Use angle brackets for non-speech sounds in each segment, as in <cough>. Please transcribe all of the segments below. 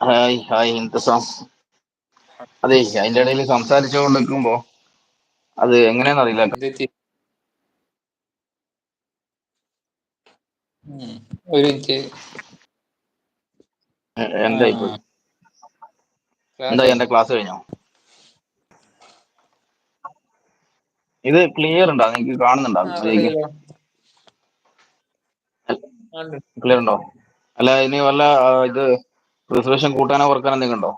Hi hi ഇന്റസാം അതെ അതിന്റെ ഇടയിൽ സംസാരിച്ചുകൊണ്ട് നിൽക്കുമ്പോ അത് എങ്ങനെയാന്ന് അറിയില്ല. ഒരു മിനിറ്റ്. എന്തായി എന്റെ ക്ലാസ് കഴിഞ്ഞോ? ഇത് ക്ലിയർ ഉണ്ടോ? നിങ്ങൾക്ക് കാണുന്നുണ്ടോ. ക്ലിയർ ഉണ്ടോ? അല്ല ഇനി വല്ല ഇത് റിസർവേഷൻ കൂട്ടാനോ കുറക്കാനോ എന്തെങ്കിലും ഉണ്ടോ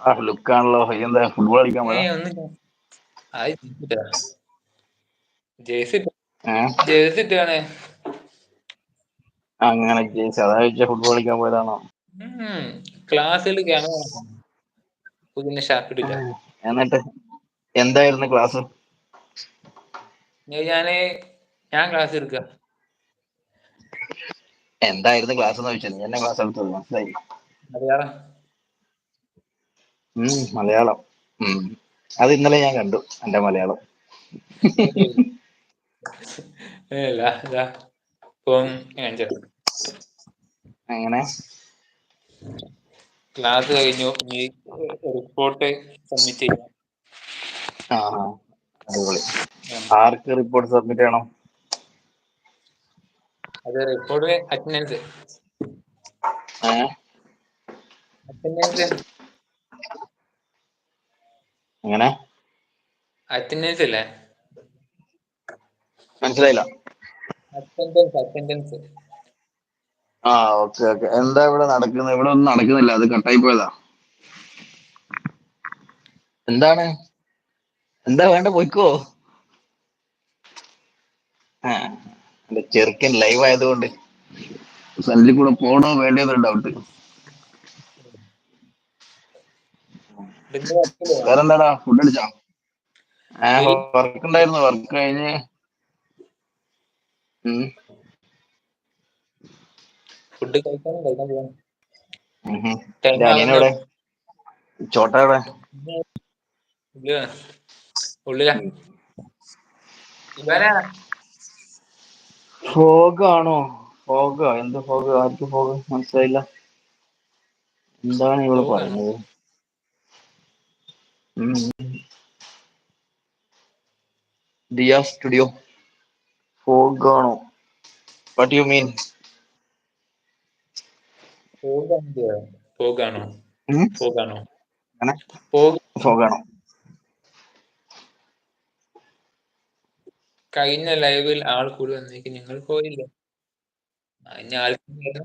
ആ ലുക്കാണല്ലോ. എന്താ ഫുട്ബോൾ കളിക്കാൻ അങ്ങനെ ജയിച്ചു അതാ ചോദിച്ചാ ഫുട്ബോൾ കളിക്കാൻ പോയതാണോ? ക്ലാസ്സിൽ എന്നിട്ട് എന്തായിരുന്നു ക്ലാസ് ഞാൻ ഞാൻ ഞാൻ ക്ലാസ് എടുക്ക. എന്തായിരുന്നു ക്ലാസ് എന്ന് ചോദിച്ചത് എന്നെ ക്ലാസ് എടുത്തത്? മനസ്സിലായി. മലയാളം? ഉം മലയാളം. അത് ഇന്നലെ ഞാൻ കണ്ടു എന്റെ മലയാളം. <laughs> എങ്ങനെ. അങ്ങനെ ക്ലാസ് കഴിഞ്ഞു ഈ റിപ്പോർട്ട് സബ്മിറ്റ് ചെയ്യാം. അടിപൊളി. ആർക്ക് റിപ്പോർട്ട് സബ്മിറ്റ് ചെയ്യണം? അത് റിപ്പോർട്ട് അറ്റൻഡൻസ് ഏഹ് അറ്റൻഡൻസ് അങ്ങനെ അറ്റൻഡൻസ് ഇല്ലേ മനസ്സിലായില്ല. അറ്റൻഡൻസ് അറ്റൻഡൻസ് ആ ഓക്കെ ഓക്കെ. എന്താ ഇവിടെ നടക്കുന്നത്? ഇവിടെ ഒന്നും നടക്കുന്നില്ല. അത് കട്ടായി പോയതാ. എന്താണ്? എന്താ വേണ്ട? പോയിക്കോ. ആ എന്റെ ചെറുക്കൻ ലൈവ് ആയതുകൊണ്ട്. സല്ലിൽ കൂടെ പോണോ? വേണ്ടതെന്നൊരു ഡൗട്ട് വേറെന്താടാ? ഫുഡ് അടിച്ചോ വർക്ക് ഉണ്ടായിരുന്നു വർക്ക് കഴിഞ്ഞ്. ഫുഡ് കഴിക്കാനും കഴിക്കാൻ അനിയനെവിടെ ചോട്ട എവിടെ? ഉള്ളിലാ. ഫോഗ് ആണോ? ഫോഗ് എന്ത് ഫോഗ്? ആർക്ക് ഫോഗ്? മനസ്സിലായില്ല. എന്താണ് ഇവൾ Fog ആണോ? Studio. ഉം. ദിയ സ്റ്റുഡിയോ ഫോഗ് ആണോ വാട്ട് യു മീൻ പോകാണോ പോകാണോ പോകാണോ അങ്ങനെ? പോക ഫോഗ് ആണോ കഴിഞ്ഞ ലൈവിൽ ആൾ കൂടി വന്നേക്ക് നിങ്ങൾ പോയില്ല? ഞാൻ ആൾക്ക്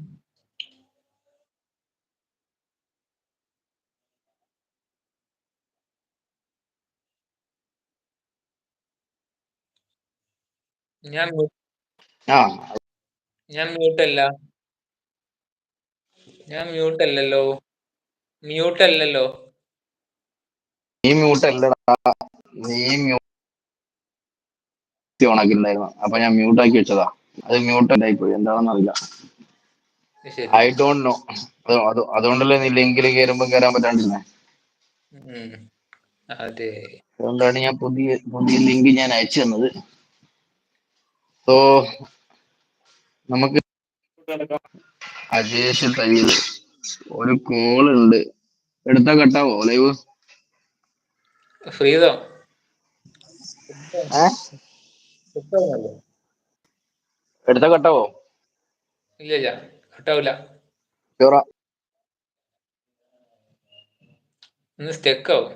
ഞാൻ ആ. ഞാൻ മ്യൂട്ടല്ല ഞാൻ മ്യൂട്ട് അല്ലല്ലോ. മ്യൂട്ട് അല്ലല്ലോ. നീ മ്യൂട്ട് അല്ലടാ. നീ മ്യൂട്ട് ഓൺ ആക്കിയിട്ടുണ്ടായിരുന്നു അപ്പൊ ഞാൻ മ്യൂട്ട് ആക്കി വെച്ചതാ. അത് മ്യൂട്ട് ആയി പോയി എന്താണെന്ന് അറിയില്ല ഐ ഡോണ്ട് നോ അത് അതുകൊണ്ടല്ലേ നീ ലിങ്കിൽ കയറുമ്പോ കയറാൻ പറ്റാണ്ടിരുന്നേ? അതുകൊണ്ടാണ് ഞാൻ പുതിയ പുതിയ ലിങ്ക് ഞാൻ അയച്ചു തന്നത്. സോ നമുക്ക് അജേഷ് തയ്യൽ. ഒരു കോൾ ഉണ്ട്. എടുത്താ കട്ടാവോ ലൈവ് ഫ്രീതോ? എടുത്ത കട്ടാവോ ഇല്ല ഇല്ല. കട്ടാവില്ല സ്റ്റെക്കാവും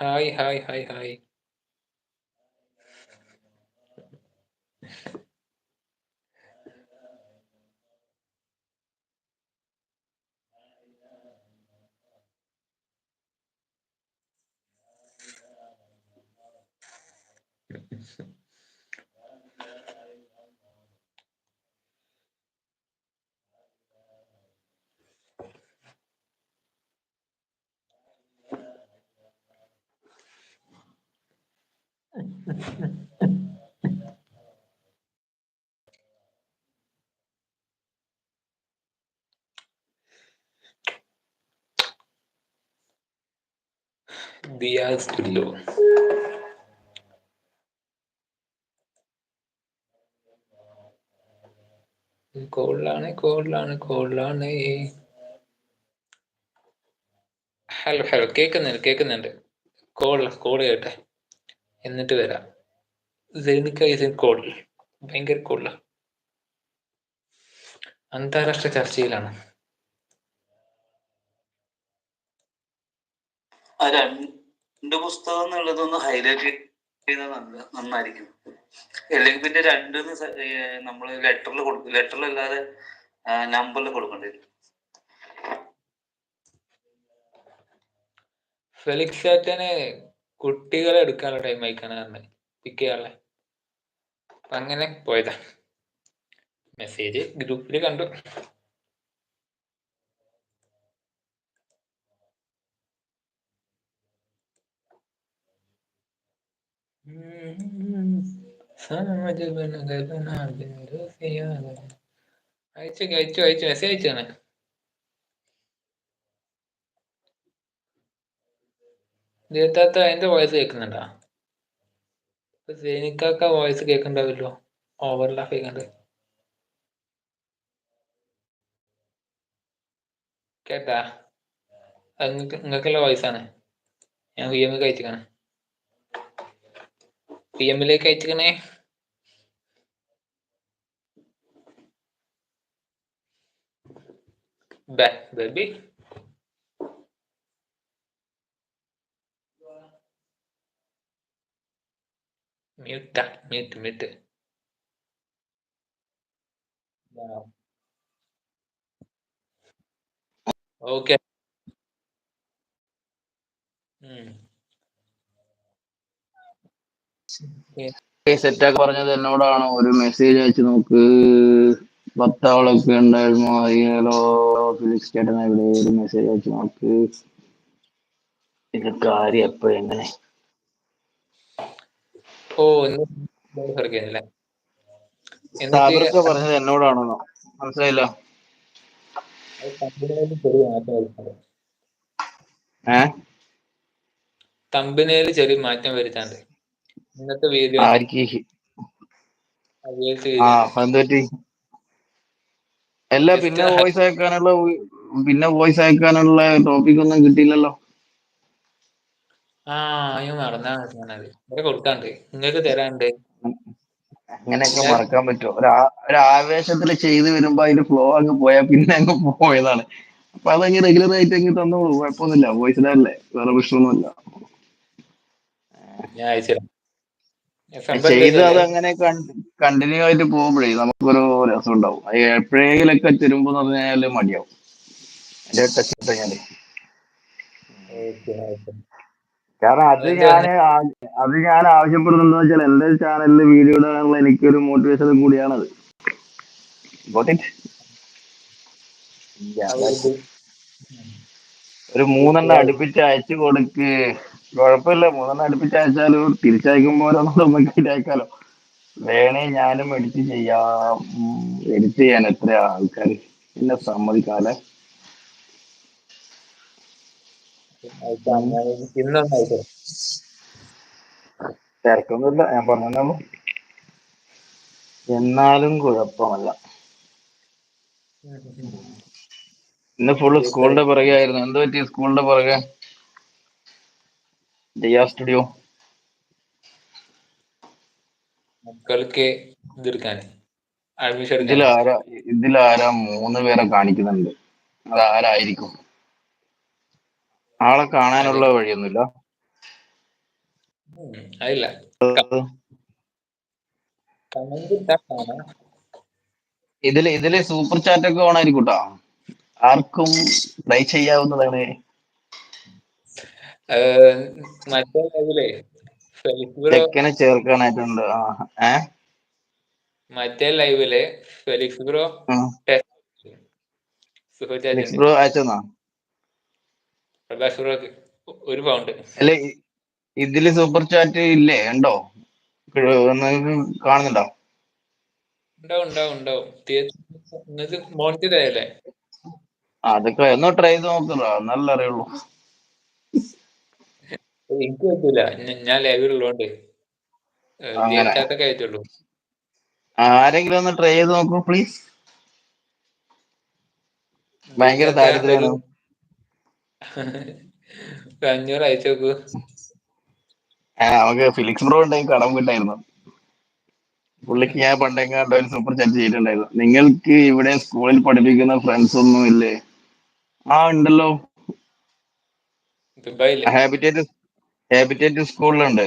Hi, hi, hi, hi. Diaz Tullo. കോളിലാണ് കോളിലാണ് കോളിലാണ് ഹലോ ഹലോ കേൾക്കുന്നുണ്ട് കേൾക്കുന്നുണ്ട് കോൾ കോൾ കേട്ടെ. എന്നിട്ട് വരാം. സെനിക്ക ഇസ് ഇൻ കോൾ ഭയങ്കര കോള അന്താരാഷ്ട്ര ചർച്ചയിലാണ്. രണ്ട് പുസ്തകം എന്നുള്ളതൊന്ന് ഹൈലൈറ്റ് ചെയ്ത നല്ല നന്നായിരിക്കും. അല്ലെങ്കിൽ പിന്നെ രണ്ട് നമ്മൾ ലെറ്ററിൽ കൊടുക്കും ലെറ്ററിലല്ലാതെ നമ്പറിൽ കൊടുക്കേണ്ടി വരും. ഫെലിക്സ് കുട്ടികളെ എടുക്കാനുള്ള ടൈം ആയിക്കാണ് പറഞ്ഞത് പിക്ക് ചെയ്യാനുള്ള അപ്പൊ അങ്ങനെ പോയതാ. മെസ്സേജ് ഗ്രൂപ്പിൽ കണ്ടു. അയച്ചു അയച്ചു അയച്ചു. മെസ്സേജ് അയച്ചാണ് ദേത്താത്ത എന്റെ വോയിസ് കേൾക്കുന്നുണ്ടാ? സേനിക്കാക്ക വോയിസ് കേൾക്കുന്നുണ്ടാവില്ലോ ഓവർലാപ്പ് ചെയ്യണ്ട് കേട്ടാ? അത് നിങ്ങൾക്കുള്ള വോയിസ് ആണ്. ഞാൻ വി എം അയച്ചിക്കണേ. വി എമ്മിലേക്ക് അയച്ചിക്കണേ. ബേബി. മ്യൂട്ടാ മ്യൂട്ട് മ്യൂട്ട് ഓക്കെ സെറ്റാക്കി പറഞ്ഞത് എന്നോടാണ്? ഒരു മെസ്സേജ് അയച്ചു നോക്ക്. പത്താളൊക്കെ ഉണ്ടായിരുന്നു. ഹലോ ഫിലിക്സ് ചേട്ടൻ ഇവിടെ ഒരു മെസ്സേജ് അയച്ചു നോക്ക്. ഇത് കാര്യം എപ്പോഴും എങ്ങനെ? ഓ പറഞ്ഞത് എന്നോടാണെന്നോ. മനസ്സിലായില്ല. തമ്പിനേൽ ചെറിയ മാറ്റം വരുത്താണ്ട്. ഇന്നത്തെ വീഡിയോ. എല്ലാ അല്ല പിന്നെ വോയിസ് അയക്കാനുള്ള പിന്നെ വോയിസ് അയക്കാനുള്ള ടോപ്പിക് ഒന്നും കിട്ടിയില്ലല്ലോ. ആ അയ്യോ മറന്നാണ് ഞാനത് ഇവിടെ കൊടുക്കാണ്ട്. നിങ്ങൾക്ക് തരാണ്ട് അങ്ങനെയൊക്കെ മറക്കാൻ പറ്റുമോ? ഒരു ആവേശത്തിൽ ചെയ്ത് വരുമ്പോ അതിന്റെ ഫ്ലോ അങ്ങ് പോയാ പിന്നെ അങ്ങ് പോയതാണ്. അപ്പൊ അതങ്ങ് റെഗുലർ ആയിട്ട് അങ്ങ് തന്നോളൂ. കുഴപ്പമൊന്നുമില്ല. വോയിസ് വോയിസിലല്ലേ വേറെ പ്രശ്നമൊന്നുമില്ല. ചെയ്ത് അത് അങ്ങനെ കണ്ടിന്യൂ ആയിട്ട് പോകുമ്പോഴേ നമുക്കൊരു രസം ഉണ്ടാവും. അത് എപ്പോഴെങ്കിലൊക്കെ തരുമ്പോ എന്ന് പറഞ്ഞാൽ മടിയാവും. എന്റെ ടച്ച് കഴിഞ്ഞാൽ. കാരണം അത് ഞാൻ അത് ഞാൻ ആവശ്യപ്പെടുന്നത് വെച്ചാൽ എന്റെ ചാനലിൽ വീഡിയോ ഇടാനുള്ള എനിക്കൊരു മോട്ടിവേഷൻ കൂടിയാണത്. ഒരു മൂന്നെണ്ണം അടുപ്പിച്ച് അയച്ചു കൊടുക്ക്. കുഴപ്പമില്ല മൂന്നെണ്ണം അടുപ്പിച്ച് അയച്ചാലോ തിരിച്ചയക്കുമ്പോ ഓരോന്നും നമുക്ക് അയക്കാലോ. വേണേ ഞാനും എഡിറ്റ് ചെയ്യാം. എഡിറ്റ് ചെയ്യാൻ എത്ര ആൾക്കാർ എന്നെ സമ്മതിക്കാലെ അയക്കാം. ഞാൻ ഇന്നൊന്ന്. തിരക്കൊന്നുമില്ല ഞാൻ പറഞ്ഞു എന്നാലും കുഴപ്പമല്ല. ഇന്ന് ഫുള്ള് സ്കൂളിന്റെ പുറകെ ആയിരുന്നു. എന്ത് പറ്റി സ്കൂളിന്റെ പുറകെ? ദിയ സ്റ്റുഡിയോ മക്കൾക്ക് ഇതെടുക്കാൻ അഡ്മിഷൻ ഇതിലാരാ ഇതിലാരാ മൂന്ന് പേരെ കാണിക്കുന്നുണ്ട്. അത് ആരായിരിക്കും ആളെ കാണാനുള്ള വഴിയൊന്നുമില്ല. അതില്ല ഇതിൽ ഇതിൽ സൂപ്പർ ചാറ്റ് ഒക്കെ ഓൺ ആയിരിക്കും ആർക്കും ട്രൈ ചെയ്യാവുന്നതാണ്. ചെക്കനെ ചേർക്കാനായിട്ടുണ്ട്. മറ്റേ ലൈവിൽ ഫെലിക്സ് ബ്രോ ബ്രോ അയച്ചെന്നാ? പ്രകാശ് ബ്രോക്ക് ഒരു പൗണ്ട് അല്ലെ ഇതിൽ സൂപ്പർ ചാറ്റ് ഇല്ലേ? ഉണ്ടോ? കാണുന്നുണ്ടോ? ഉണ്ടാവും ഉണ്ടാവും ഉണ്ടാവും. തീർച്ചയായും നിങ്ങൾക്ക് മോണിറ്റർ ആയല്ലേ? അതൊക്കെ ഒന്ന് ട്രൈ ചെയ്ത് നോക്കണോ നല്ല അറിയുള്ളൂ. എനിക്ക് പറ്റൂല. ഞാൻ ലൈവിലുള്ളോണ്ട്. ചേർത്തൊക്കെ ആരെങ്കിലും ഒന്ന് ട്രൈ ചെയ്ത് നോക്കൂ പ്ലീസ് ഭയങ്കര ഒരു <laughs> അഞ്ഞൂറ് അയച്ചു നോക്കൂ. നമുക്ക് ഫിലിക്സ് ബ്രോ ഉണ്ടെങ്കിൽ കടം കിട്ടായിരുന്നു. പുള്ളിക്ക് ഞാൻ പണ്ടെങ്ങാണ്ട് ഒരു സൂപ്പർ ചാറ്റ് ചെയ്തിട്ടുണ്ടായിരുന്നു. നിങ്ങൾക്ക് ഇവിടെ സ്കൂളിൽ പഠിപ്പിക്കുന്ന ഫ്രണ്ട്സ് ഒന്നും ഇല്ലേ? ആ ഉണ്ടല്ലോ. ഹാബിറ്റേറ്റ് ഹാബിറ്റേറ്റ് സ്കൂളിലുണ്ട്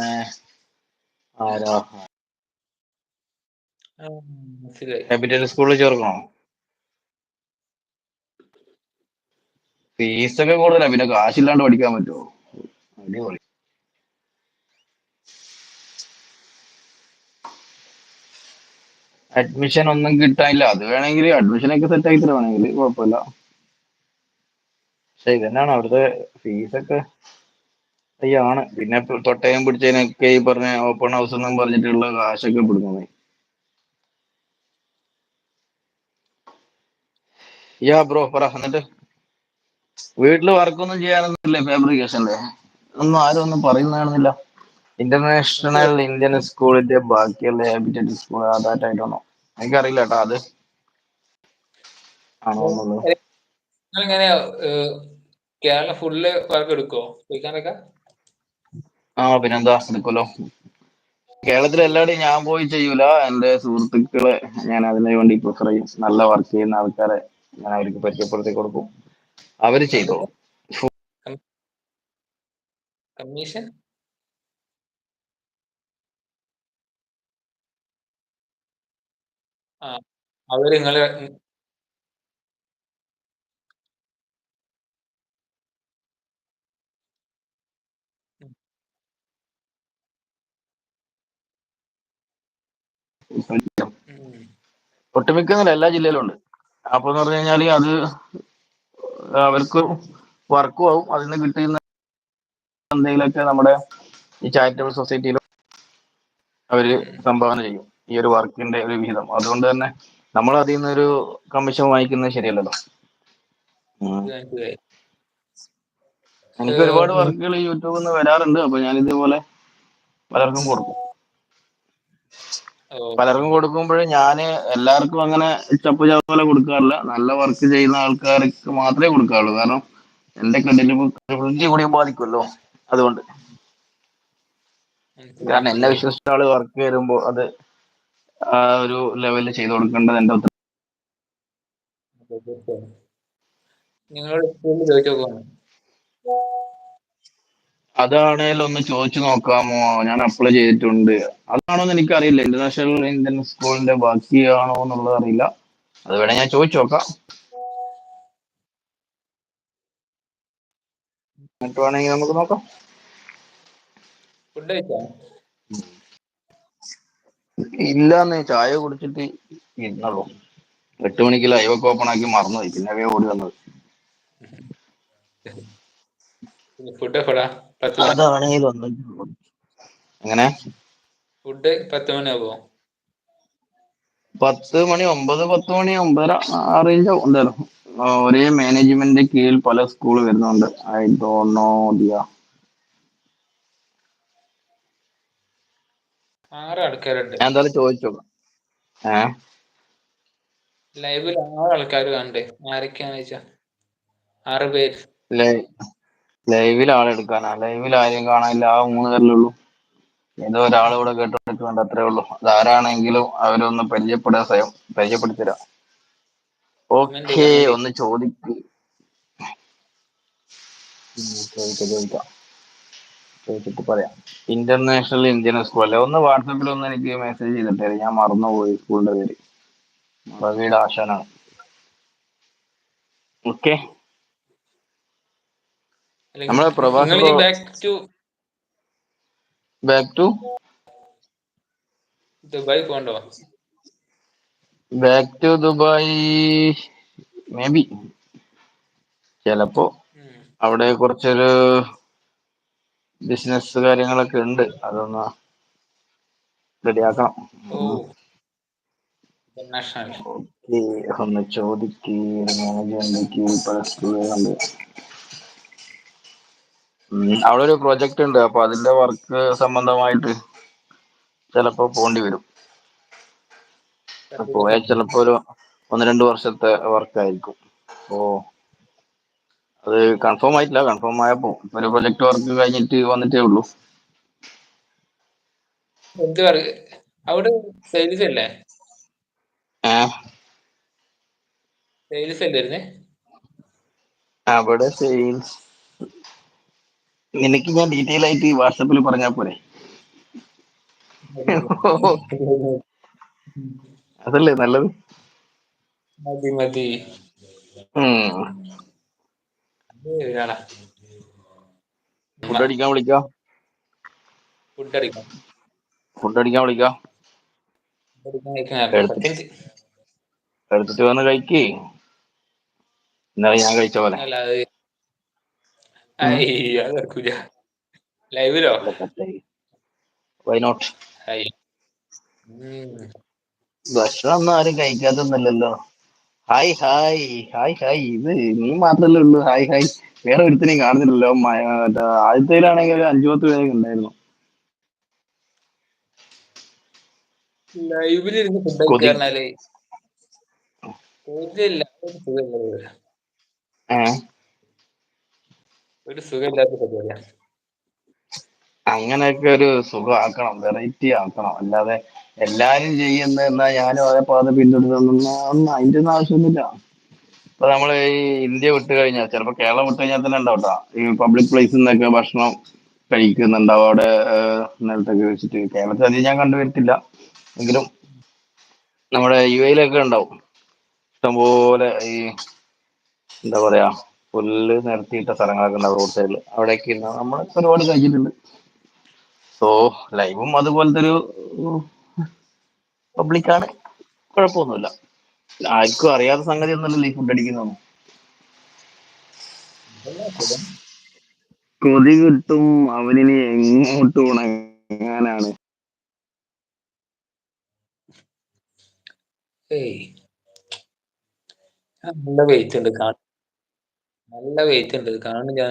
എന്റെ ആരാ? മനസ്സിലായി. സ്കൂളിൽ ചേർക്കണോ? ഫീസ് ഒക്കെ കൂടുതലാ. പിന്നെ കാശില്ലാണ്ട് പഠിക്കാൻ പറ്റുമോ അടിപൊളി. അഡ്മിഷൻ ഒന്നും കിട്ടാനില്ല. അത് വേണമെങ്കിൽ അഡ്മിഷൻ ഒക്കെ സെറ്റ് ആക്കി തരുവാണെങ്കിൽ കുഴപ്പമില്ല. പക്ഷെ ഇതന്നെയാണ് അവിടുത്തെ ഫീസൊക്കെ ആണ്. പിന്നെ തൊട്ടയം പിടിച്ചതിനൊക്കെ ഈ പറഞ്ഞ ഓപ്പൺ ഹൗസ് എന്നും പറഞ്ഞിട്ടുള്ള കാശൊക്കെ പിടുക്കുന്നത് യാ ബ്രോ പറ എന്നിട്ട്? വീട്ടിൽ വർക്കൊന്നും ചെയ്യാനൊന്നുമില്ലേ ഫാബ്രിക്കേഷന്റെ ഒന്നും ആരും ഒന്നും പറയുന്നതാണെന്നില്ല ഇന്റർനാഷണൽ ഇന്ത്യൻ സ്കൂളിന്റെ ബാക്കിയുള്ള ഹാബിറ്റഡ് സ്കൂൾ അതായിട്ടാണോ എനിക്കറിയില്ല കേട്ടോ അത്. ആണോ കേരള ഫുള്ള് വർക്ക് എടുക്കോ ആ പിന്നെന്താ? എടുക്കുമല്ലോ കേരളത്തിൽ എല്ലാവരുടെയും ഞാൻ പോയി ചെയ്യൂല. എന്റെ സുഹൃത്തുക്കളെ ഞാൻ അതിനു വേണ്ടി പ്രിഫർ ചെയ്യും നല്ല വർക്ക് ചെയ്യുന്ന ആൾക്കാരെ ഞാൻ അവർക്ക് പരിചയപ്പെടുത്തി കൊടുക്കും. അവർ ചെയ്തോളും. അവർ നിങ്ങൾ ഒട്ടുമിക്ക എല്ലാ ജില്ലയിലും ഉണ്ട്. അപ്പൊ എന്ന് പറഞ്ഞു കഴിഞ്ഞാൽ അത് അവർക്ക് വർക്കും ആവും. അതിൽ നിന്ന് കിട്ടുന്ന എന്തെങ്കിലുമൊക്കെ നമ്മുടെ ഈ ചാരിറ്റബിൾ സൊസൈറ്റിയിലും അവർ സംഭാവന ചെയ്യും. ഈ ഒരു വർക്കിന്റെ ഒരു വിഹിതം. അതുകൊണ്ട് തന്നെ നമ്മൾ അതിൽ നിന്നൊരു കമ്മീഷൻ വാങ്ങിക്കുന്നത് ശരിയല്ലല്ലോ. എനിക്ക് ഒരുപാട് വർക്കുകൾ യൂട്യൂബിൽ നിന്ന് വരാറുണ്ട്. അപ്പൊ ഞാൻ ഇതുപോലെ പലർക്കും കൊടുക്കും. പലർക്കും കൊടുക്കുമ്പോഴും ഞാൻ എല്ലാവർക്കും അങ്ങനെ ചപ്പ് പോലെ കൊടുക്കാറില്ല നല്ല വർക്ക് ചെയ്യുന്ന ആൾക്കാർക്ക് മാത്രമേ കൊടുക്കാറുള്ളൂ കാരണം എന്റെ ക്രെഡിബിലിറ്റി കൂടി ബാധിക്കുമല്ലോ അതുകൊണ്ട് കാരണം എന്നെ. വിശ്വസിച്ച ആൾ വർക്ക് വരുമ്പോ അത് ആ ഒരു ലെവലിൽ ചെയ്തു കൊടുക്കേണ്ടത് എന്റെ. നിങ്ങളോട് സ്കൂളിൽ ചോദിച്ചു അതാണേലും ഒന്ന് ചോദിച്ചു നോക്കാമോ? ഞാൻ അപ്ലൈ ചെയ്തിട്ടുണ്ട്. അതാണോന്ന് എനിക്കറിയില്ല. ഇന്റർനാഷണൽ ഇന്ത്യൻ സ്കൂളിന്റെ ബാക്കിയാണോ എന്നുള്ളത് അറിയില്ല. അത് വേണേ ഞാൻ ചോദിച്ചു നോക്കാം. എന്നിട്ട് വേണമെങ്കിൽ നമുക്ക് നോക്കാം. ഫുഡ് കഴിച്ചോ? ഇല്ലാന്ന് ചായ കുടിച്ചിട്ട് ഇരുന്നുള്ളൂ എട്ട് മണിക്ക് ലൈവ് ഒക്കെ ഓപ്പൺ ആക്കി മറന്നുപോയി. പിന്നെ ഓടി വന്നത്. <laughs> ഫുഡ് എങ്ങനെ? ഫുഡ് പത്ത് മണിയാകുമോ പത്ത് മണി ഒമ്പത് പത്ത് മണി ഒമ്പതര ആ റേഞ്ച് എന്തായാലും. ഒരേ മാനേജ്മെന്റിന്റെ കീഴിൽ പല സ്കൂൾ വരുന്നുണ്ട്. ഐ ഡോ നോ ദിയ ആറ് ആൾക്കാരുണ്ട്. ഞാൻ എന്തായാലും ചോദിച്ചോളാം ഏഹ് ലൈവിൽ ആറ് ആൾക്കാർ കണ്ടേ ആരൊക്കെയാന്ന് വെച്ചാ ആറ് പേര്. ലൈവിൽ ആളെടുക്കാനാ ലൈവിൽ ആരെയും കാണാനില്ല. ആ മൂന്ന് പേരിലുള്ളൂ ഏതോ ഒരാൾ ഇവിടെ കേട്ടോണ്ടിരിക്കുന്നുണ്ട്. അത്രേ ഉള്ളൂ. അതാരാണെങ്കിലും അവരൊന്ന് പരിചയപ്പെടാൻ സ്വയം പരിചയപ്പെടുത്തിരാം. ഓക്കെ ഒന്ന് ചോദിക്ക്. ഉം, ചോദിക്കാം ചോദിക്കാം. ചോദിച്ചിട്ട് പറയാം. ഇന്റർനാഷണൽ ഇന്ത്യൻ സ്കൂൾ അല്ലേ? ഒന്ന് വാട്സാപ്പിൽ ഒന്ന് എനിക്ക് മെസ്സേജ് ചെയ്തിട്ടേ ഞാൻ മറന്നുപോയി സ്കൂളിന്റെ പേര്. റവീഡ് ആശാനാണ്. ഓക്കെ നമ്മളെ Prabhas back to back to Dubai back to Dubai maybe ചിലപ്പോ അവിടെ കുറച്ചൊരു ബിസിനസ് കാര്യങ്ങളൊക്കെ ഉണ്ട്. അതൊന്ന് റെഡിയാക്കണം ഓക്കെ ഒന്ന് ചോദിക്ക് മാനേജ്മെന്റിലേക്ക് പരസ്പരം ഉം അവിടെ ഒരു പ്രോജക്റ്റ് ഉണ്ട്. അപ്പൊ അതിന്റെ വർക്ക് സംബന്ധമായിട്ട് ചിലപ്പോ പോണ്ടി വരും. പോയാൽ ചിലപ്പോ ഒരു ഒന്ന് രണ്ട് വർഷത്തെ വർക്കായിരിക്കും അപ്പോ അത് കൺഫേം ആയിട്ടില്ല. കൺഫേം ആയപ്പോ ഒരു പ്രൊജക്ട് വർക്ക് കഴിഞ്ഞിട്ട് വന്നിട്ടേ ഉള്ളൂ. എന്ത് അവിടെ സെയിൽസ് അല്ലേ? സെയിൽസ് അല്ലേ അവിടെ സെയിൽസ് നിനക്ക് ഞാൻ ഡീറ്റെയിൽ ആയിട്ട് വാട്സപ്പിൽ പറഞ്ഞാൽ പോരെ? അതല്ലേ നല്ലത്? മതി മതി. ഫുഡ് അടിക്കാൻ വിളിക്കാം? ഫുഡ് അടിക്കാം. ഫുഡ് അടിക്കാൻ വിളിക്കാം? എടുത്തിട്ട് വന്ന് കഴിക്കേ. ഇന്നലെ ഞാൻ കഴിച്ച പോലെ. അയ്യ അത് നടക്കൂല. ലൈവിലോ വൈ നോട്ട് അയ്യ ഉം. ഭക്ഷണം ഒന്നും ആരും കഴിക്കാത്തൊന്നുമല്ലല്ലോ. ഹായ് ഹായ് ഹായ് ഹായ് ഇത് നീ മാത്രല്ലേ ഉള്ളൂ. ഹായ് ഹായ് വേറെ ഒരുത്തിനെയും കാണുന്നില്ലല്ലോ. ആദ്യത്തേലാണെങ്കിൽ ഒരു അഞ്ചു പത്ത് പേരൊക്കെ ഉണ്ടായിരുന്നു. ഫുഡ് ഏഹ് ഒരു സുഖമില്ലാത്ത പരിപാടിയാണ് അങ്ങനെയൊക്കെ ഒരു സുഖമാക്കണം വെറൈറ്റി ആക്കണം. അല്ലാതെ എല്ലാരും ചെയ്യുന്ന എന്നാ ഞാനും അതേ പാത പിന്തുടരുന്ന അതിന്റെ ഒന്നും ആവശ്യമൊന്നുമില്ല. ഇപ്പൊ നമ്മൾ ഈ ഇന്ത്യ വിട്ട് കഴിഞ്ഞാൽ ചിലപ്പോ കേരളം വിട്ട് കഴിഞ്ഞാൽ തന്നെ ഉണ്ടാവട്ടോ. ഈ പബ്ലിക് പ്ലേസിൽ നിന്നൊക്കെ ഭക്ഷണം കഴിക്കുന്നുണ്ടാവും അവിടെ നിലത്തൊക്കെ വെച്ചിട്ട്. കേരളത്തിൽ അധികം ഞാൻ കണ്ടുവരത്തില്ല. എങ്കിലും നമ്മുടെ യു എയിലൊക്കെ ഉണ്ടാവും. ഇഷ്ടംപോലെ ഈ എന്താ പറയാ പുല്ല് നിരത്തിയിട്ട സ്ഥലങ്ങളൊക്കെ ഉണ്ടാവും റോഡ് സൈഡിൽ അവിടെയൊക്കെ ഇരുന്ന് നമ്മൾ ഒരുപാട് കഴിച്ചിട്ടുണ്ട് സോ ലൈവും അതുപോലത്തെ ഒരു പബ്ലിക്കാണ് കുഴപ്പമൊന്നുമില്ല. ആർക്കും അറിയാത്ത സംഗതി ഒന്നുമല്ല. ഈ ഫുഡ് സുഖം. കൊതി കിട്ടും. അവനിനി എങ്ങോട്ട് ഉണങ്ങാനാണ്. ഏയ്. നല്ല വെയിറ്റ് ഉണ്ട്. കാണ നല്ല വെയിറ്റ് ഉണ്ട്. കാണുന്നില്ല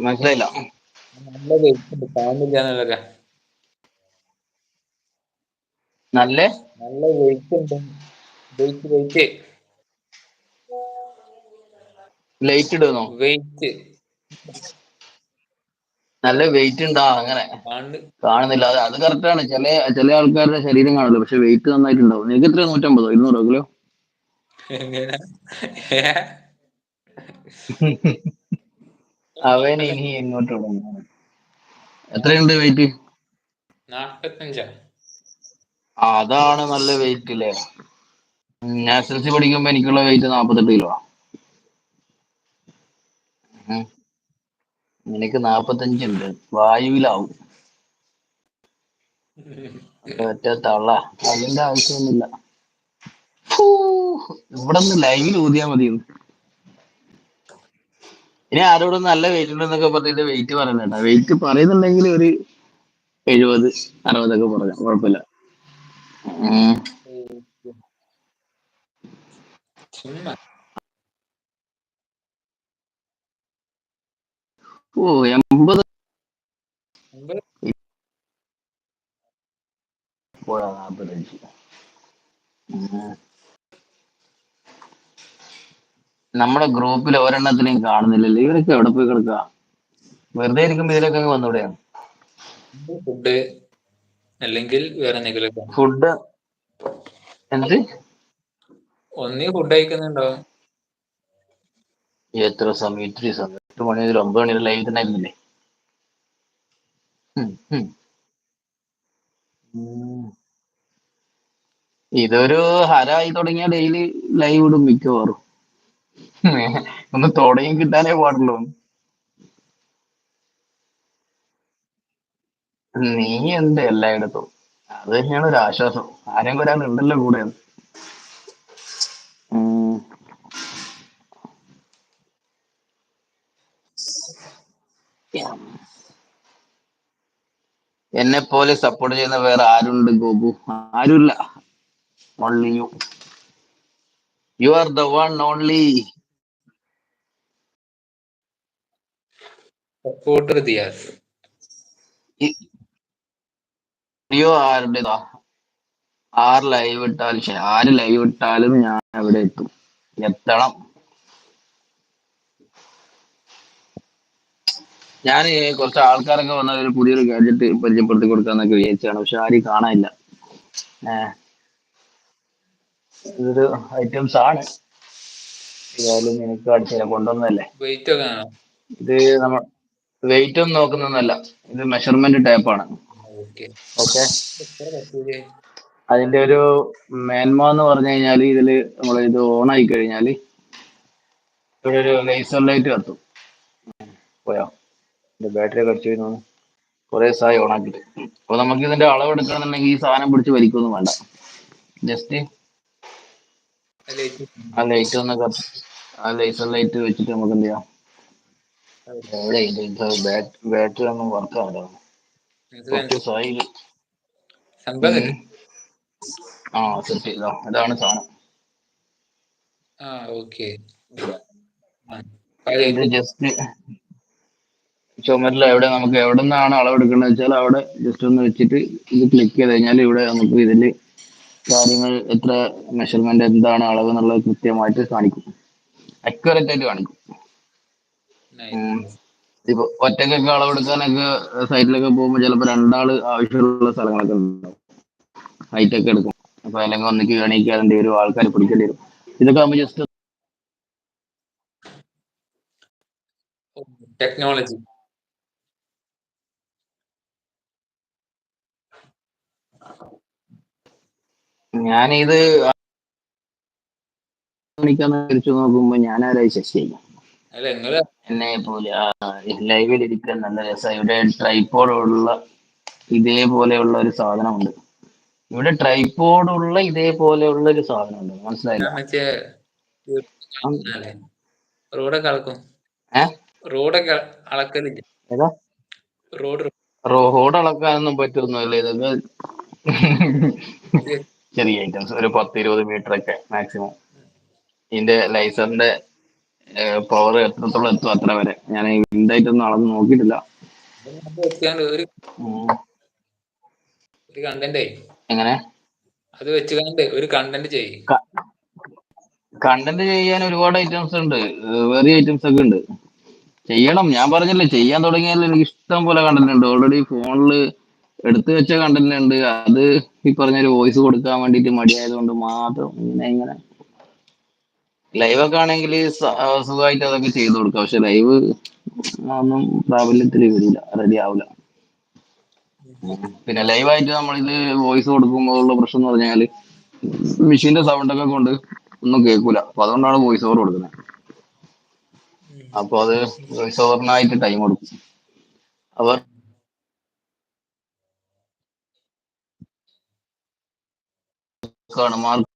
മനസ്സിലായില്ല. നല്ല വെയിറ്റ് ഉണ്ട്. കാണുന്നില്ല എന്നല്ല നല്ല? നല്ല വെയിറ്റ് ഉണ്ട്. വെയിറ്റ് വെയിറ്റ് ലൈറ്റ് ഇടുന്നോ? വെയിറ്റ് നല്ല വെയിറ്റ് ഉണ്ടാ അങ്ങനെ. കാണുന്നില്ല. അത് അത് കറക്റ്റ് ആണ്. ചില ചില ആൾക്കാരുടെ ശരീരം കാണില്ല പക്ഷെ വെയിറ്റ് നന്നായിട്ടുണ്ടാവും. നിങ്ങൾക്ക് എത്ര നൂറ്റമ്പതോ? ഇരുന്നൂറോ? കിലോ? അവൻ ഇനി എങ്ങോട്ട് എത്രയുണ്ട് വെയിറ്റ് നാപ്പത്തഞ്ചാ അതാണ് നല്ല വെയിറ്റ് അല്ലേ ഞാൻ എസ് എൽ സി പഠിക്കുമ്പോ എനിക്കുള്ള വെയിറ്റ് നാപ്പത്തെട്ട് കിലോ നിനക്ക് നാപ്പത്തഞ്ചുണ്ട് വായുവിലാവും. ഒറ്റ തള്ള അതിന്റെ ആവശ്യമൊന്നുമില്ല. ഇവിടെ ഒന്ന് ലൈവിൽ ഊതിയാ മതി ഇനി ആരോടും നല്ല വെയിറ്റ് ഉണ്ടെന്നൊക്കെ പറഞ്ഞിട്ട് വെയിറ്റ് പറയുന്നുണ്ട് വെയിറ്റ് പറയുന്നുണ്ടെങ്കിൽ ഒരു എഴുപത് അറുപതൊക്കെ പറഞ്ഞു കുഴപ്പമില്ല. ഓ എൺപത്. മുമ്പ് പോയാ നാപ്പത്തഞ്ച് ഉം. നമ്മുടെ ഗ്രൂപ്പിൽ ഒരെണ്ണത്തിനെയും കാണുന്നില്ലല്ലോ. ഇവരൊക്കെ എവിടെ പോയി കിടക്കുക വെറുതെ ഇരിക്കുമ്പോ ഇതിലൊക്കെ വന്നൂടെയാണ്? ഫുഡ് അല്ലെങ്കിൽ വേറെ എന്തെങ്കിലും ഫുഡ് എന്ത്? ഒന്നീ ഫുഡ് കഴിക്കുന്നുണ്ടോ? എത്ര സമയം ഇത്തിരി സമയം. എട്ട് മണി മുതൽ ഒമ്പത് മണി വരെ ലൈവ് തന്നെ ആയിരുന്നില്ലേ. ഇതൊരു ഹരായി തുടങ്ങിയ ഡെയിലി ലൈവ് ഇടും മിക്കവാറും. <laughs> ഒന്ന് തുടങ്ങി കിട്ടാനേ പാടുള്ളൂ. നീ എന്ത് എല്ലായിടത്തും അത് തന്നെയാണ് ഒരു ആശ്വാസം. ആരെങ്കിലും ഒരാൾ ഉണ്ടല്ലോ കൂടെ. എന്നെ പോലെ സപ്പോർട്ട് ചെയ്യുന്ന വേറെ ആരുണ്ട് ഗോപു? ആരുല്ല only you you are the one only supporter Diaz you ആരുടേതാ? ആറ് ലൈവ് ഇട്ടാൽ ശരി. ആര് ലൈവ് ഇട്ടാലും ഞാൻ അവിടെ എത്തും. എത്തണം. ഞാൻ കുറച്ച് ആൾക്കാരൊക്കെ വന്ന ഒരു പുതിയൊരു ഗാഡ്ജറ്റ് പരിചയപ്പെടുത്തി കൊടുക്കാന്നൊക്കെ വിചാരിച്ചാണ് പക്ഷെ ആരും കാണാനില്ല. ഇതൊരു ഐറ്റംസ് ആണ്. ഏതായാലും എനിക്ക് അടിച്ചില്ല കൊണ്ടുവന്നല്ലേ ഇത് നമ്മൾ വെയിറ്റ് ഒന്നും നോക്കുന്നതല്ല ഇത് മെഷർമെന്റ് ടൈപ്പ് ഓക്കെ ഓക്കെ അതിന്റെ ഒരു മേന്മ എന്ന് പറഞ്ഞു കഴിഞ്ഞാൽ ഇതിൽ നമ്മൾ ഇത് ഓൺ ആയി കഴിഞ്ഞാൽ ഇവിടെ ഒരു ലേസർ ലൈറ്റ് കത്തും. പോയോ? എന്റെ ബാറ്ററി കടിച്ചു വരുന്നു കുറെ ദിവസമായി ഓൺ ആക്കിയിട്ട്. അപ്പൊ നമുക്ക് ഇതിന്റെ അളവ് എടുക്കണമെന്നുണ്ടെങ്കിൽ ഈ സാധനം പിടിച്ച് വലിക്കൊന്നും വേണ്ട. ജസ്റ്റ് ആ ലൈറ്റ് ഒന്ന് കത്ത്. ആ ലേസർ ലൈറ്റ് വെച്ചിട്ട് നമുക്ക് എന്ത് ചെയ്യാം? ബാറ്ററി ഒന്നും വർക്ക് ആവില്ല. ആ സെറ്റ് ചെയ്തോ. ഇതാണ് സാധനം. ആ ഓക്കെ ഇത് ജസ്റ്റ് ചുമരിൽ എവിടെ നമുക്ക് എവിടെ നിന്നാണ് അളവ് എടുക്കുന്നത് വെച്ചാൽ അവിടെ ജസ്റ്റ് ഒന്ന് വെച്ചിട്ട് ഇത് ക്ലിക്ക് ചെയ്ത് കഴിഞ്ഞാൽ ഇവിടെ നമുക്ക് ഇതിൽ കാര്യങ്ങൾ എത്ര മെഷർമെന്റ് എന്താണ് അളവ് എന്നുള്ളത് കൃത്യമായിട്ട് കാണിക്കും. അക്യുറേറ്റ് ആയിട്ട് കാണിക്കും. ഇപ്പൊ ഒറ്റക്കൊക്കെ അളവെടുക്കാനൊക്കെ സൈറ്റിലൊക്കെ പോകുമ്പോൾ ചിലപ്പോ രണ്ടാൾ ആവശ്യമുള്ള സ്ഥലങ്ങളൊക്കെ ഉണ്ടാവും. ഹൈറ്റ് ഒക്കെ എടുക്കും. അപ്പൊ അല്ലെങ്കിൽ ഒന്നിക്ക് എണീക്കാറുണ്ട് വരും ആൾക്കാർ പിടിക്കേണ്ടി വരും. ഇതൊക്കെ നമ്മൾ ജസ്റ്റ് ടെക്നോളജി. ഞാനിത് കാണിക്കാന്ന് വിചാരിച്ചു നോക്കുമ്പോ ഞാനാരായി ശശിയായിരിക്കും എന്നെ പോലെ ലൈവിൽ ഇരിക്കാൻ നല്ല രസമാണ് ഇവിടെ ട്രൈപ്പോഡുള്ള ഇതേപോലെയുള്ള ഒരു സാധനമുണ്ട്. ഇവിടെ ട്രൈപ്പോഡുള്ള ഇതേപോലെയുള്ള ഒരു സാധനമുണ്ട്. മനസ്സിലായില്ല? റോഡൊക്കെ അളക്കും. റോഡൊക്കെ അളക്കലില്ല? Road road അളക്കാനൊന്നും പറ്റൊന്നുമില്ല. ഇതൊക്കെ ചെറിയ ഐറ്റംസ് ഒരു പത്ത് ഇരുപത് മീറ്റർ ഒക്കെ മാക്സിമം ഇതിന്റെ ലൈസറിന്റെ പവർ എത്രത്തോളം എത്തും അത്ര വരെ. ഞാൻ എന്തായിട്ടൊന്നും അളന്ന് നോക്കിയിട്ടില്ല. എങ്ങനെ? അത് വെച്ചുകൊണ്ട് ഒരു കണ്ടന്റ് ചെയ്യും. കണ്ടന്റ് ചെയ്യാൻ ഒരുപാട് ഐറ്റംസ് ഉണ്ട്. വേറെ ഐറ്റംസ് ഒക്കെ ഉണ്ട്. ചെയ്യണം. ഞാൻ പറഞ്ഞില്ലേ ചെയ്യാൻ തുടങ്ങിയാൽ എനിക്ക് ഇഷ്ടം പോലെ കണ്ടന്റ് ഉണ്ട്. ഓൾറെഡി ഫോണിൽ എടുത്തു വെച്ച കണ്ടന്റ് ഉണ്ട്. അത് ഈ പറഞ്ഞൊരു വോയിസ് കൊടുക്കാൻ വേണ്ടിയിട്ട് മടിയായതുകൊണ്ട് മാത്രം. ഇങ്ങനെ ഇങ്ങനെ. ലൈവ് ഒക്കെ ആണെങ്കിൽ സുഖമായിട്ട് അതൊക്കെ ചെയ്തു കൊടുക്കാം. പക്ഷെ ലൈവ് ഒന്നും പ്രാബല്യത്തിൽ വരില്ല റെഡി ആവില്ല പിന്നെ ലൈവായിട്ട് നമ്മളിത് വോയിസ് കൊടുക്കുമ്പോൾ ഉള്ള പ്രശ്നം എന്ന് പറഞ്ഞാൽ മെഷീന്റെ സൗണ്ട് ഒക്കെ കൊണ്ട് ഒന്നും കേൾക്കൂല. അപ്പൊ അതുകൊണ്ടാണ് വോയിസ് ഓവർ കൊടുക്കുന്നത് അപ്പൊ അത് വോയിസ് ഓവറിനായിട്ട് ടൈം കൊടുക്കും. അവർ മാർക്ക്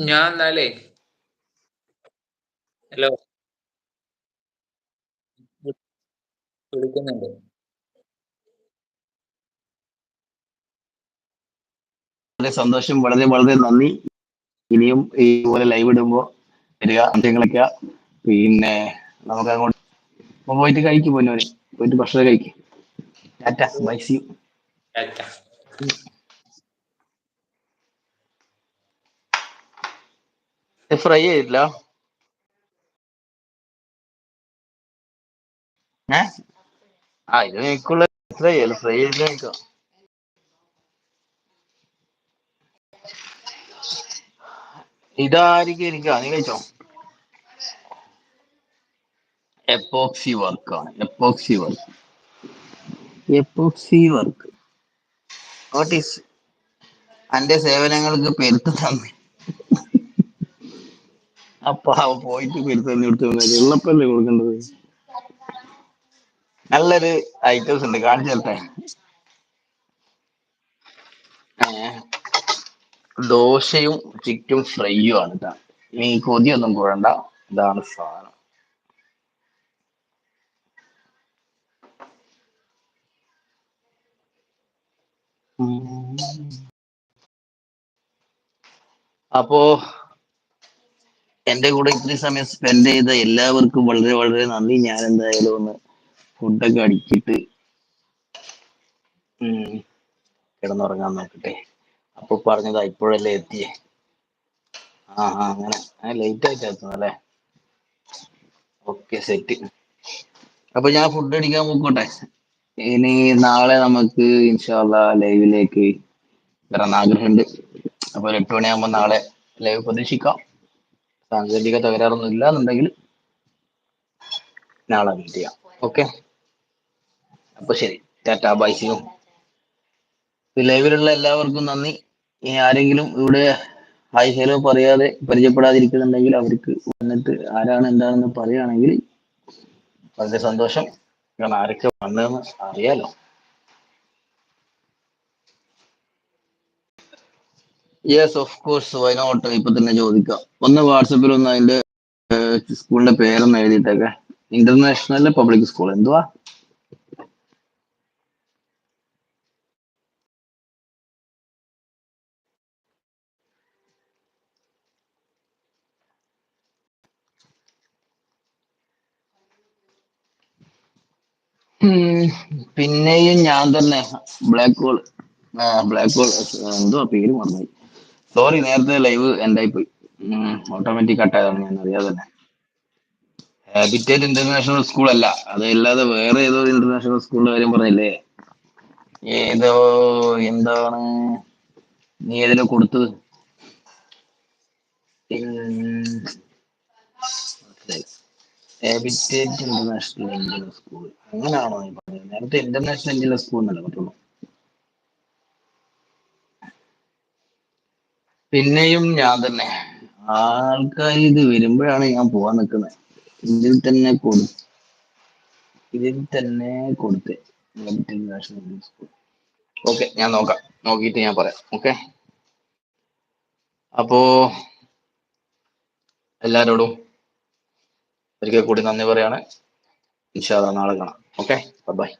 ഞാൻ എന്നാലേ ഹലോ. വിളിക്കുന്നുണ്ട്. വളരെ സന്തോഷം വളരെ വളരെ നന്ദി. ഇനിയും ഇതുപോലെ ലൈവ് ഇടുമ്പോ വരിക അന്ത്യങ്ങളൊക്കെ. പിന്നെ നമുക്ക് അങ്ങോട്ട് പോയിട്ട് കഴിക്കും പൊന്നോനെ പോയിട്ട് ഭക്ഷണം കഴിക്കും. Tata bye see tata. Fry ചെയ്തില്ല ഏ? ആ ഇത് എനിക്കുള്ള ഫ്രൈ ചെയ്യല്ലോ ഫ്രൈ ചെയ്തില്ല കഴിക്കാം. ഇതായിരിക്കും എനിക്ക്. നീ കഴിച്ചോ? എപ്പോക്സി വർക്കാണ് epoxy work epoxy work what is അന്റെ സേവനങ്ങൾക്ക് പെരുത്ത് തന്നെ. അപ്പൊ പോയിട്ട് പെരുത്തന്നെ കൊടുത്തു ഉള്ളപ്പല്ലേ കൊടുക്കേണ്ടത്? നല്ലൊരു ഐറ്റംസ് ഉണ്ട് കാണിച്ചു തരട്ടെ ദോശയും ചിക്കും ഫ്രൈയും ആണ് കേട്ടോ ഇനി കൊതിയൊന്നും കൂടണ്ട. ഇതാണ് സാധനം. അപ്പോ എന്റെ കൂടെ ഇത്രയും സമയം സ്പെൻഡ് ചെയ്ത എല്ലാവർക്കും വളരെ വളരെ നന്ദി. ഞാൻ എന്തായാലും ഒന്ന് ഫുഡൊക്കെ അടിച്ചിട്ട് കിടന്നുറങ്ങാൻ നോക്കട്ടെ. അപ്പൊ പറഞ്ഞതാ ഇപ്പോഴല്ലേ എത്തിയേ. ആ ആ അങ്ങനെ. ലേറ്റ് ആയിട്ട് എത്തുന്നു അല്ലേ? ഓക്കെ സെറ്റ് അപ്പൊ ഞാൻ ഫുഡ് അടിക്കാൻ പോയിക്കോട്ടെ ഇനി നാളെ നമുക്ക് ഇൻഷാല്ല ലൈവിലേക്ക് വരാൻ ആഗ്രഹമുണ്ട്. അപ്പൊ ഒരു എട്ട് മണിയാകുമ്പോ നാളെ ലൈവ് പ്രതീക്ഷിക്കാം. സാങ്കേതിക തകരാറൊന്നും ഇല്ല എന്നുണ്ടെങ്കിൽ നാളെ മീറ്റ് ചെയ്യാം. ഓക്കെ അപ്പൊ ശരി. ടാറ്റാ ബൈ ലൈവിലുള്ള എല്ലാവർക്കും നന്ദി. ഇനി ആരെങ്കിലും ഇവിടെ ഹൈ ഹലോ പറയാതെ പരിചയപ്പെടാതിരിക്കുന്നുണ്ടെങ്കിൽ അവർക്ക് വന്നിട്ട് ആരാണ് എന്താണെന്ന് പറയുകയാണെങ്കിൽ വളരെ സന്തോഷം. കാരണം ആരൊക്കെ വന്നതെന്ന് അറിയാലോ. യെസ് ഓഫ് കോഴ്സ് വൈനോട്ട് ഇപ്പൊ തന്നെ ചോദിക്കാം. ഒന്ന് വാട്സപ്പിൽ ഒന്ന് അതിന്റെ സ്കൂളിന്റെ പേരൊന്ന് എഴുതിയിട്ടൊക്കെ. ഇന്റർനാഷണൽ പബ്ലിക് സ്കൂൾ എന്തുവാ? പിന്നെയും ഞാൻ തന്നെ. ബ്ലാക്ക് ഹോൾ ബ്ലാക്ക് ഹോൾ എന്തുവാ പേര് മറന്നു സോറി നേരത്തെ ലൈവ് എൻഡായി പോയി ഓട്ടോമാറ്റിക് കട്ടായതാണ് ഞാൻ അറിയാതെ തന്നെ. ഹാബിറ്റേറ്റ് ഇന്റർനാഷണൽ സ്കൂൾ അല്ല. അതല്ലാതെ വേറെ ഏതോ ഇന്റർനാഷണൽ സ്കൂളിന്റെ കാര്യം പറഞ്ഞില്ലേ? ഏതോ എന്താണ് നീ ഏതിനെ കൊടുത്തത്? ഹാബിറ്റേറ്റ് ഇന്റർനാഷണൽ സ്കൂൾ അങ്ങനെയാണോ നീ പറഞ്ഞത്? നേരത്തെ ഇന്റർനാഷണൽ സ്കൂൾ എന്നല്ലേ പറ്റുള്ളൂ പിന്നെയും ഞാൻ തന്നെ. ആൾക്കാർ ഇത് വരുമ്പോഴാണ് ഞാൻ പോവാൻ നിൽക്കുന്നത്. ഇതിൽ തന്നെ കൊടു ഇതിൽ തന്നെ കൊടുത്ത് <laughs> ഓക്കെ ഞാൻ നോക്കാം. നോക്കിയിട്ട് ഞാൻ പറയാം. ഓക്കെ അപ്പോ എല്ലാരോടും ഒരിക്കൽ കൂടി നന്ദി പറയാണ്. ഇൻഷാല്ല നാളെ കാണാം. Okay bye